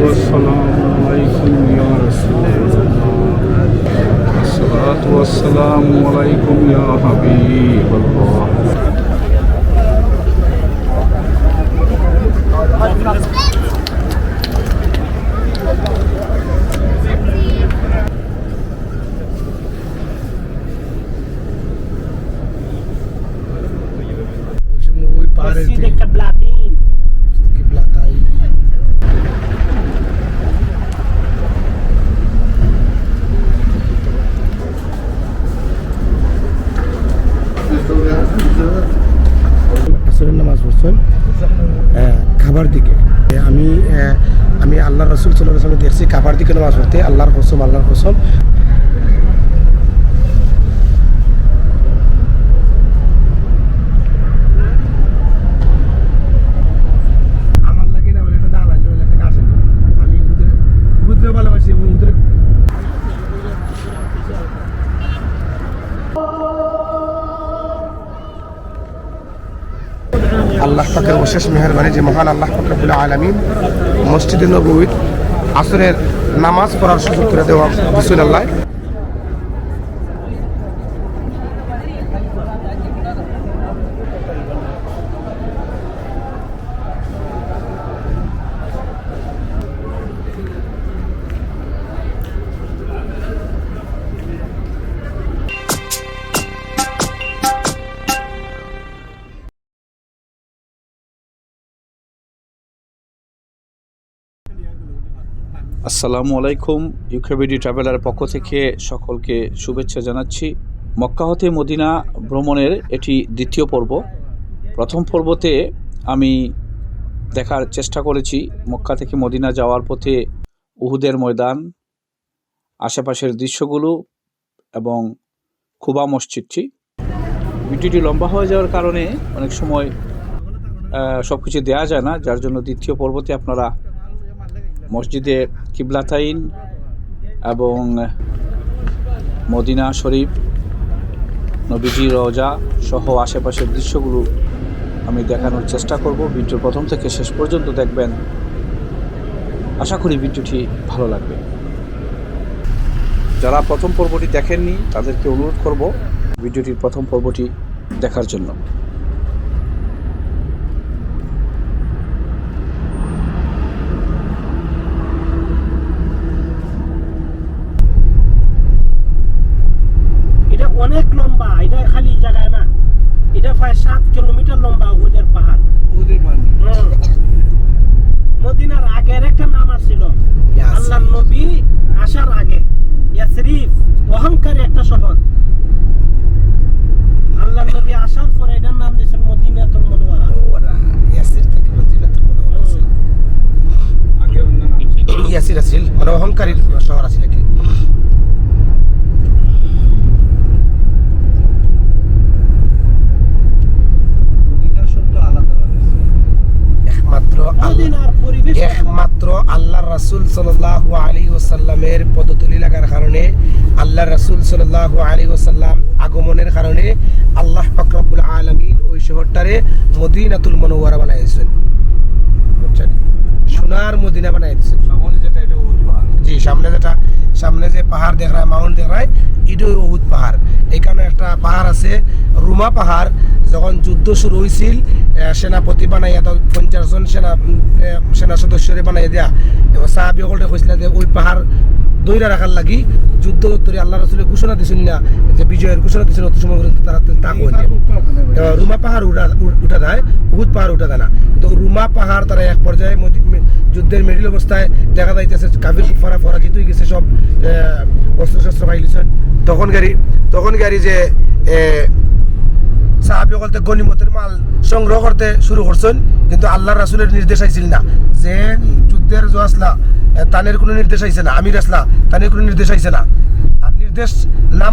والسلام عليكم يا رسول الله الصلاة والسلام عليكم يا حبيب الله. খাবার দিকে। আমি আমি আল্লাহ রসুল সাল্লাহ দেখছি, খাবার দিকে নামাজ পড়তে, আল্লাহর কসম আল্লাহর কসম আমার লাগে না বলে একটা দালান বলে একটা গাছ আছে। আমি উদের উদরে ভালোবাসি এবং উদরে আল্লাহ পাকের অশেষ মেহরবানি, যে মহান আল্লাহ পাক আলমিন মসজিদে নবীর আসরের নামাজ পড়ার সুযোগ করে দেওয়া বিসুল্লাহ আসসালামু আলাইকুম, ইউকেবিডি ট্রাভেলার পক্ষ থেকে সকলকে শুভেচ্ছা জানাচ্ছি। মক্কা হতে মদিনা ভ্রমণের এটি দ্বিতীয় পর্ব। প্রথম পর্বতে আমি দেখার চেষ্টা করেছি মক্কা থেকে মদিনা যাওয়ার পথে উহুদের ময়দান, আশেপাশের দৃশ্যগুলো এবং খুবা মসজিদটি। ভিডিওটি লম্বা হয়ে যাওয়ার কারণে অনেক সময় সব কিছু দেওয়া যায় না, যার জন্য দ্বিতীয় পর্বতে আপনারা মসজিদে কিবলাতাইন এবং মদিনা শরীফ, নবীজি রওজা সহ আশেপাশের দৃশ্যগুলো আমি দেখানোর চেষ্টা করব। ভিডিওর প্রথম থেকে শেষ পর্যন্ত দেখবেন। আশা করি ভিডিওটি ভালো লাগবে। যারা প্রথম পর্বটি দেখেননি, তাদেরকে অনুরোধ করব ভিডিওটির প্রথম পর্বটি দেখার জন্য এটা অনেক লম্বা এটা খালি জায়গায় না এটা প্রায় সাত কিলোমিটার লম্বা ওদের পাহাড় হুম। মদিনার আগের একটা নাম আছিল ইয়াসির। আল্লাহ নবী আসার আগে ইয়াসরিফ অহংকারী একটা শহর। আল্লাহ নবী আসার পরে এটার নাম দিয়েছেন মদিনাতুল মনোয়ারা ওরা ইয়াসির থেকে মদিনাতুল মুনাওয়ারা আছে। ইয়াসির আছিল মানে অহংকারীর শহর আছিল কি একমাত্র আল্লাহ রাসূল সাল্লাল্লাহু আলাইহি ওয়াসাল্লামের পদতলি লাগার আল্লাহ রাসূল সাল্লাল্লাহু আলাইহি ওয়াসাল্লাম আগমনের কারণে আল্লাহ পাক রব্বুল আলামিন ওই শহরটারে মদিনাতুল মুনাওয়ারা বানাইছেন। বুঝছেন? সোনার মদিনা বানাইছেন। জি সামনে যেটা সামনে যে পাহাড় দেখ রায় মাউন্ট দেখ রায় এটাই উহুদ পাহাড়। এখানে একটা পাহাড় আছে রুমা পাহাড়। যখন যুদ্ধ শুরু হয়েছিল সেনাপতি বানাইয়া তো পঞ্চাশ জন সেনা সেনা সদস্যরে বানাই দিয়া। সাহাবি সকলে কৈছিল যে ওই পাহাড় দৈরা রাখার লাগি যুদ্ধ উত্তরে আল্লাহ রসুলের ঘোষণা দিছিল না যে বিজয়ের ঘোষণা দিছিল অত সময় পর্যন্ত তারা তা এবার রুমা পাহাড় উঠা উঠ- দেয় উহুদ পাহাড় উঠা দেয় না। তো রুমা পাহাড় তারা এক পর্যায়ে যুদ্ধের মিডিল অবস্থায় দেখা যাইতেছে কাবির ফারা ফরা জিতুই গেছে সব অস্ত্র শস্ত্র পাইলিছেন তখন গাড়ি তখন গাড়ি যে সাহাবি বলতে গনিমতের মাল সংগ্রহ করতে শুরু করছেন কিন্তু আল্লাহ রাসুলের নির্দেশ আইছিল না। যে যুদ্ধের জোয়াসলা তানের কোনো নির্দেশ আইছে না। আমির আসলা তানের কোনো নির্দেশ আইছে না। আর নির্দেশ না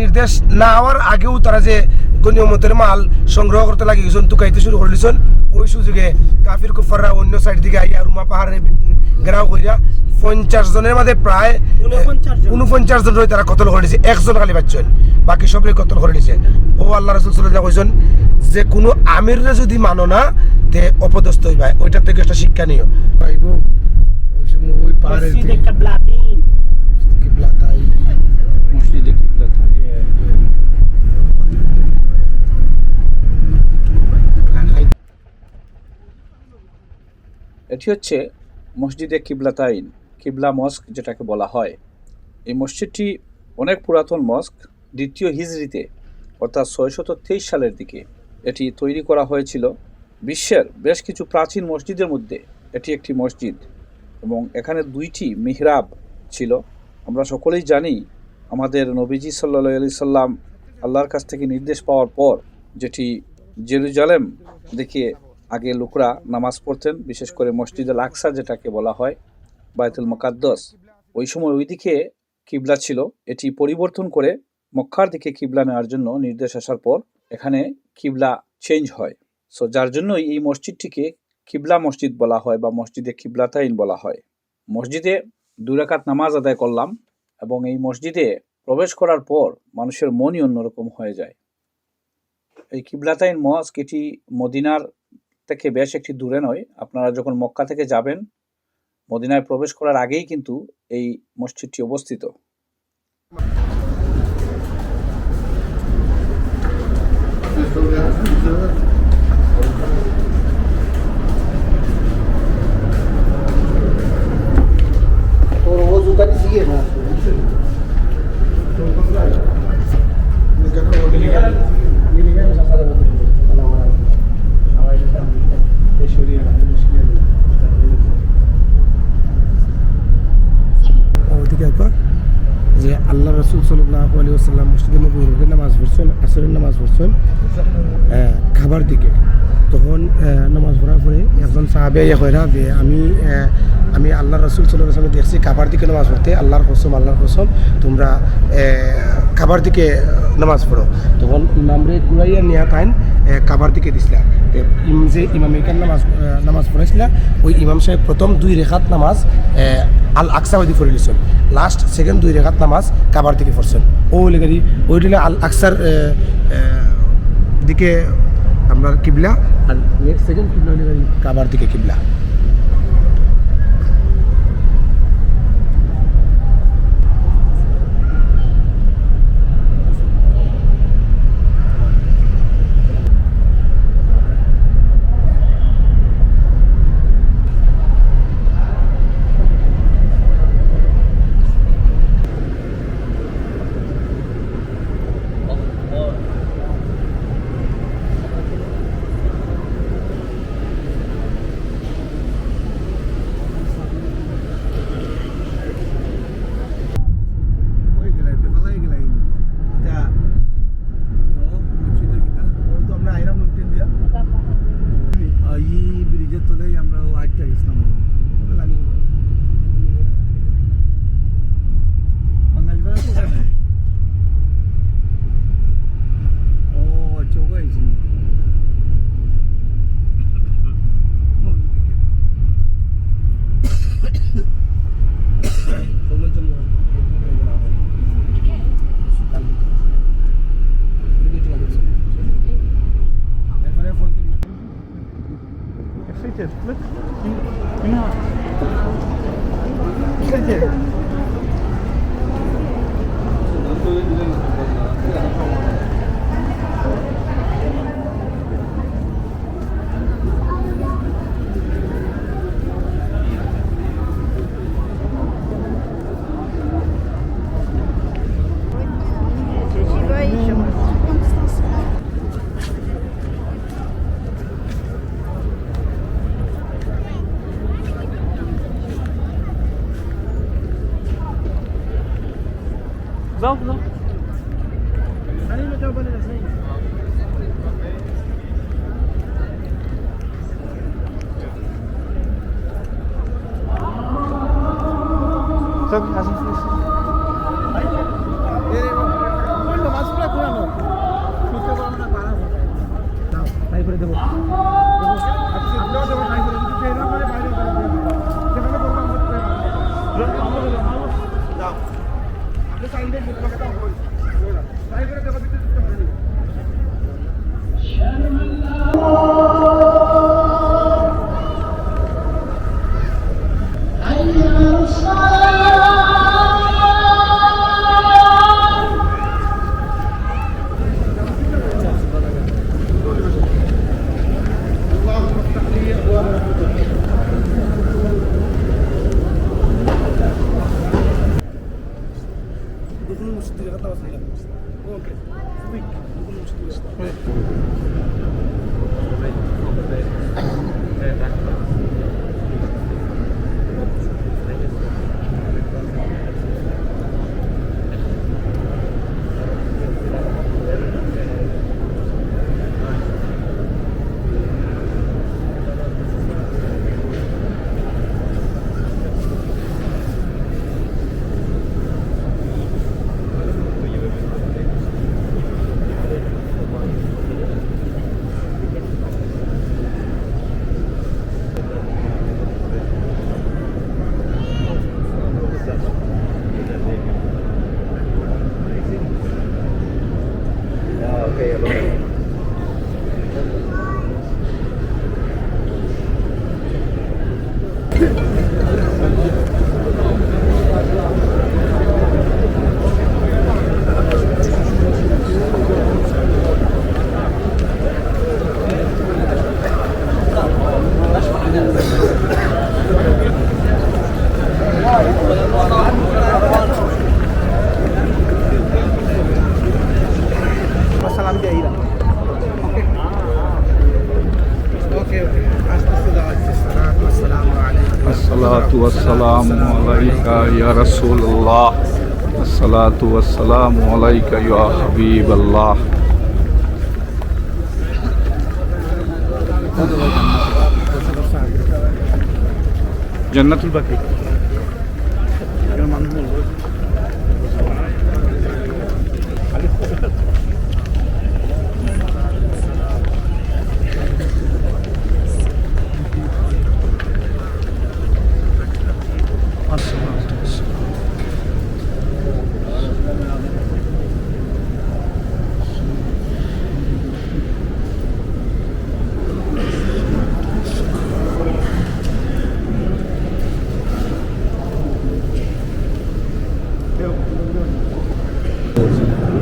নির্দেশ না হওয়ার আগেও তারা যে গনিমতের মাল সংগ্রহ করতে লাগি গেছেন তুকাইতে শুরু করলিছেন ওই সুযোগে কাফির কুফাররা অন্য সাইড দিকে আইয়া রুমা পাহাড়ে ঘেরাও করিয়া পঞ্চাশ জনের মধ্যে প্রায় উনপঞ্চাশ জন। রয়ে তারা কতল করে দিছে। একজন খালি পাচ্ছেন বাকি সবরে কতল করে দিছে। ও আল্লাহ রসুল সাল্লাহ কইছেন যে কোনো আমিররে যদি মানো না তে অপদস্থ হইবা ওইটার থেকে একটা শিক্ষা নিও। এটি হচ্ছে মসজিদে কিবলাতাইন কিবলা মস্ক যেটাকে বলা হয়। এই মসজিদটি অনেক পুরাতন মস্ক দ্বিতীয় হিজরিতে অর্থাৎ ছয়শত তেইশ সালের দিকে এটি তৈরি করা হয়েছিল। বিশ্বের বেশ কিছু প্রাচীন মসজিদের মধ্যে এটি একটি মসজিদ। এবং এখানে দুইটি মিহরাব ছিল। আমরা সকলেই জানি আমাদের নবীজি সাল্লা আলি সাল্লাম আল্লাহর কাছ থেকে নির্দেশ পাওয়ার পর যেটি জেরুজালেম দেখে আগে লোকরা নামাজ পড়তেন, বিশেষ করে মসজিদুল আকসা যেটাকে বলা হয় বায়তুল মোকাদ্দস। ওই সময় ওইদিকে কিবলা ছিল। এটি পরিবর্তন করে মক্কার দিকে কিবলা নেওয়ার জন্য নির্দেশ আসার পর এখানে কিবলা চেঞ্জ হয়। সো যার জন্যই এই মসজিদটিকে কিবলা মসজিদ বলা হয় বা মসজিদে কিবলাতাইন বলা হয়। মসজিদে দুই রাকাত নামাজ আদায় করলাম এবং এই মসজিদে প্রবেশ করার পর মানুষের মনই অন্যরকম হয়ে যায়। এই কিবলাতাইন মস্ক এটি মদিনার থেকে বেশ একটি দূরে নয়। আপনারা যখন মক্কা থেকে যাবেন, মদিনায় প্রবেশ করার আগেই কিন্তু এই মসজিদটি অবস্থিত। যে আল্লাহ রসুল সাল্লাহ আলী আসাল্লাম মসজিদে নবীর নামাজ পড়ছেন আসরের নামাজ পড়ছেন আহ, খাবার দিকে। তখন নামাজ পড়ার পরে একজন সাহাবে ইয়ে না যে, আমি আমি আল্লাহ রসুল সাল্লাহ দেখছি খাবার দিকে নামাজ পড়তে। আল্লাহর কসম আল্লাহর কসম, তোমরা খাবার দিকে নামাজ পড়ো। তখন ইমামরে ঘুরাইয়া নিয়া তাইন খাবার দিকে দিছিলা। যে ইমাম নামাজ নামাজ পড়াইছিলা, ওই ইমাম সাহেব প্রথম দুই রেখাত নামাজ আল আকসাবাদি পড়ে নিছেন। লাস্ট, সেকেন্ড দুই রেখাত নামাজ কাবার দিকে পড়ছেন। ও লেগারি ওইটা আল আকসার দিকে আপনার কিবলা আর নেক্সট সেকেন্ড কিবলা কাবার দিকে কিবলা। সব আসুন তাই করে দেবো। حي عليك يا رسول الله الصلاة والسلام عليك يا حبيب الله. جنة البقيع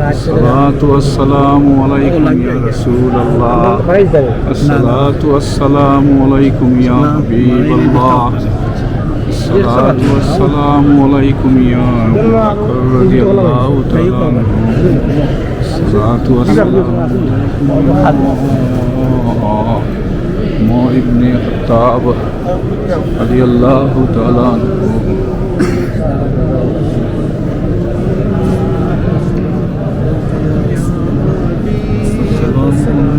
الصلاة والسلام عليكم يا رسول الله. الصلاة والسلام عليكم يا حبيب الله. الصلاة والسلام عليكم يا أبو بكر رضي الله تعالى. عنه الصلاة والسلام مو ابن خطاب رضي الله تعالى عنه.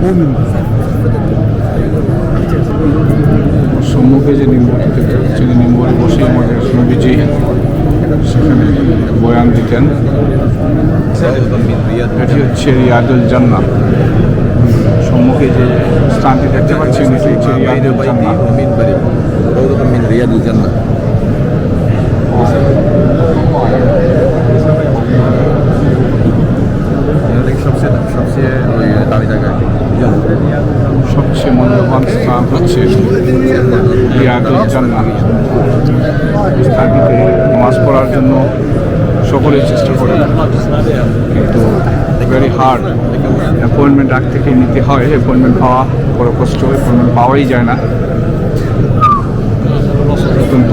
মুমিন সম্মুখে যে নিম্বর সেই নিম্বরে বসে আমাদের নবীজি সেখানে বয়ান দিতেন। এটি হচ্ছে রিয়াদুল জান্না সম্মুখে যে স্থানটি দেখতে পাচ্ছি এটি হচ্ছে রিয়াদুল জান্না মূল্যবান স্থান পড়ার জন্য সকলেই চেষ্টা করে কিন্তু ভেরি হার্ড অ্যাপয়েন্টমেন্ট আগ থেকে নিতে হয় অ্যাপয়েন্টমেন্ট পাওয়া বড় কষ্ট অ্যাপয়েন্টমেন্ট পাওয়াই যায় না অত্যন্ত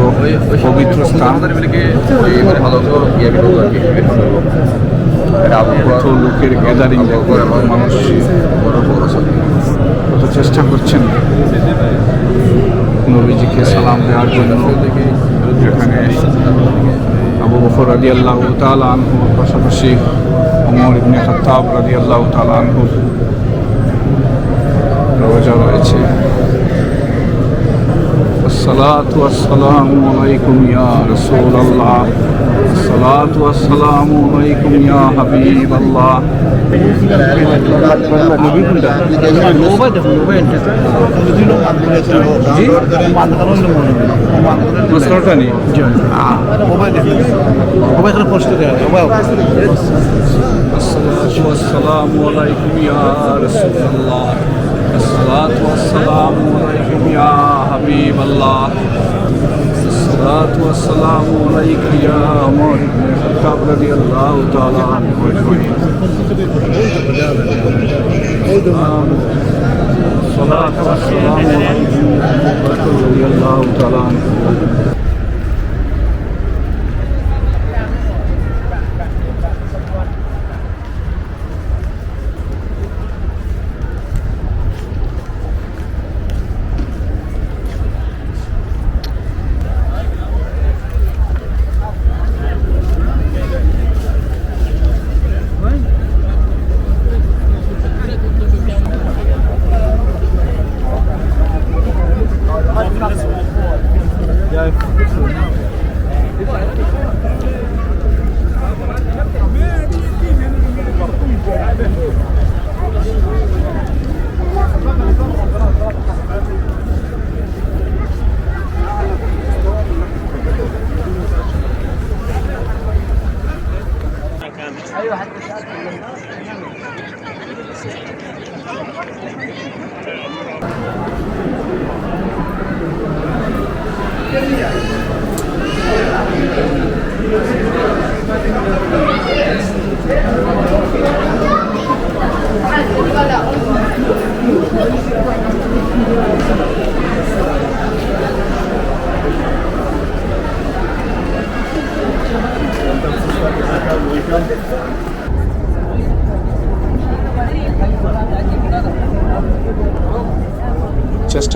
পবিত্র স্থান আমাদের এগুলিকে ওই ভালো বিভাগ আর কি এটা আবু কত লোকের গ্যাদারিং মানুষ বড় বড় সব কত চেষ্টা করছেন? নবীজিকে সালাম দেওয়ার জন্য। এখানে আবু বকর রাজি আল্লাহ তালা আনহুর পাশাপাশি অমর ইবনে খত্তাব রাজি আল্লাহ তালা আনহুর الصلاة والسلام عليكم يا رسول الله. الصلاة والسلام عليكم يا حبيب الله. آه. الصلاة والسلام عليكم يا رسول الله. الصلاة والسلام عليكم يا حبيب الله. الصلاة والسلام عليك يا عمر بن الخطاب رضي الله تعالى عنه الصلاة والسلام عليكم رضي الله تعالى عنه.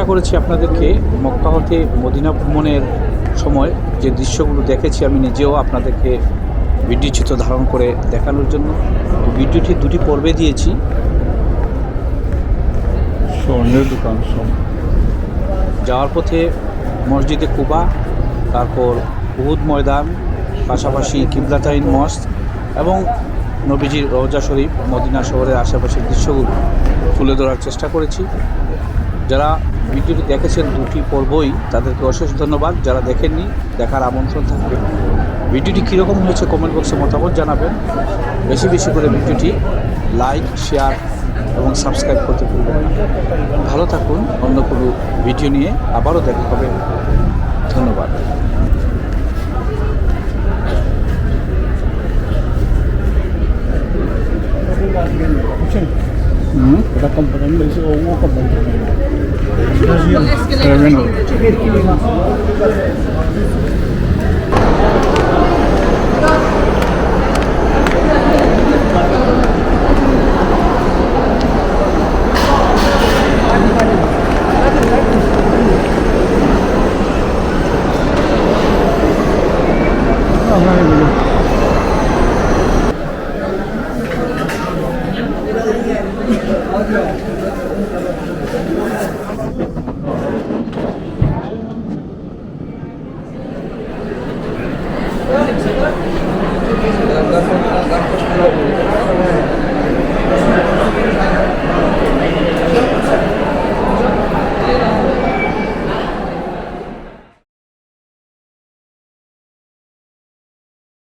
করেছি আপনাদেরকে মক্কা হতে মদিনা ভ্রমণের সময় যে দৃশ্যগুলো দেখেছি আমি নিজেও আপনাদেরকে ভিডিও চিত্র ধারণ করে দেখানোর জন্য। ভিডিওটি দুটি পর্বে দিয়েছি। স্বর্ণের দোকান যাওয়ার পথে মসজিদে কুবা তারপর উহুদ ময়দান পাশাপাশি কিবলাতাইন মস্ক এবং নবীজির রওজা শরীফ মদিনা শহরের আশেপাশের দৃশ্যগুলো তুলে ধরার চেষ্টা করেছি। যারা ভিডিওটি দেখেছেন দুটি পর্বই, তাদেরকে অশেষ ধন্যবাদ। যারা দেখেননি, দেখার আমন্ত্রণ থাকবে। ভিডিওটি কীরকম হয়েছে কমেন্ট বক্সে মতামত জানাবেন। বেশি বেশি করে ভিডিওটি লাইক শেয়ার এবং সাবস্ক্রাইব করতে ভুলবেন না। ভালো থাকুন, অন্য কোনো ভিডিও নিয়ে আবারও দেখা হবে। ধন্যবাদ। এটা কোম্পানি বলছে ও ও কোম্পানি